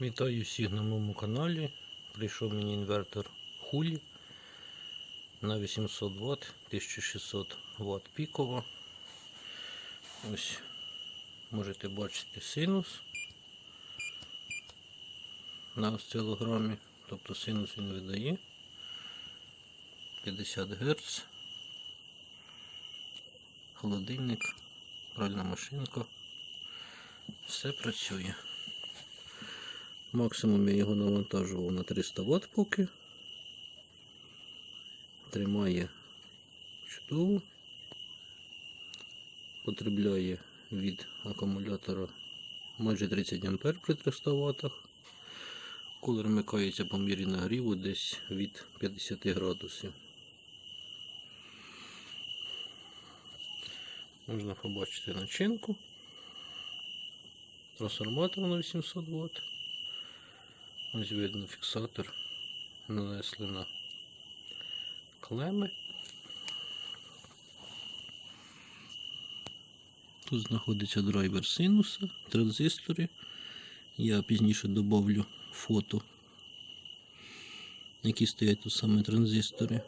Вітаю всіх на моєму каналі. Прийшов мені інвертор Хулі на 800 Вт, 1600 Вт пікова. Ось можете бачити синус на осцилограмі. Тобто синус він видає 50 Гц. Холодильник, пральна машинка. Все працює. Максимум я його навантажував на 300 Вт поки. Тримає чудово. Потребляє від акумулятора майже 30 А при 300 Вт. Коли вмикається по мірі нагріву десь від 50 градусів. Можна побачити начинку. Трансформатор на 800 Вт. Ось видно фіксатор нанесли на клеми. Тут знаходиться драйвер синуса, транзистори. Я пізніше додавлю фото, які стоять тут саме транзистори.